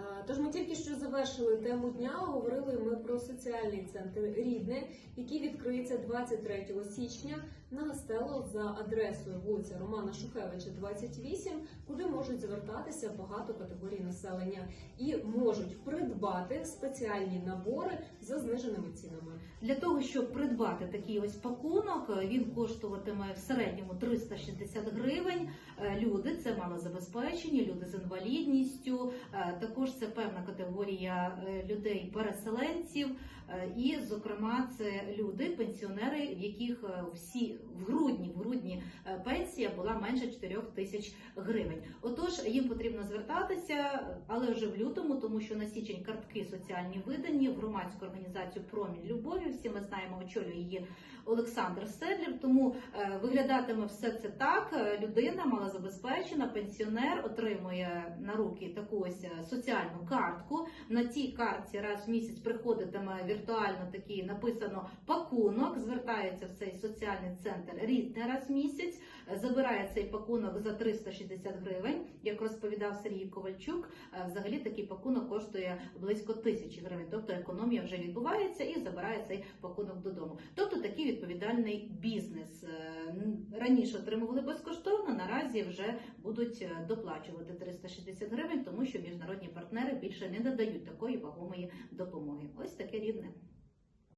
Е, Тож ми тільки що завершили тему дня. Говорили ми про соціальний центр Рідне, який відкриється 23 січня на стело за адресою вулиця Романа Шухевича, 28, куди можуть звертатися багато категорій населення і можуть придбати спеціальні набори за зниженими цінами. Для того, щоб придбати такий ось пакунок, е, він коштуватиме в середньому 360 гривень. Е, Люди це малозабезпечені, люди з інвалідністю. е, Також це певна категорія людей-переселенців, і, зокрема, це люди, пенсіонери, в яких всі в грудні, в грудні пенсія була менше 4 тисяч гривень. Отож, їм потрібно звертатися, але вже в лютому, тому що на січень картки соціальні видані в громадську організацію Промінь любові. Всі ми знаємо, очолює її Олександр Седлер. Тому е, виглядатиме все це так. Е, Людина малозабезпечена, пенсіонер отримує на руки таку ось е, соціальну картку. На цій картці раз в місяць приходитиме віртуально такий написано пакунок. Звертається в цей соціальний центр рідне раз в місяць. Забирає цей пакунок за 360 гривень. Як розповідав Сергій Ковальчук, е, взагалі такий пакунок коштує близько тисячі гривень. Тобто економія вже відбувається і забирає цей пакунок додому. Тобто такий відповідальний бізнес. Е, Раніше отримували безкоштовно, наразі вже будуть е, доплачувати 360 гривень, тому що міжнародні партнери більше не надають такої вагомої допомоги. Ось таке рідне.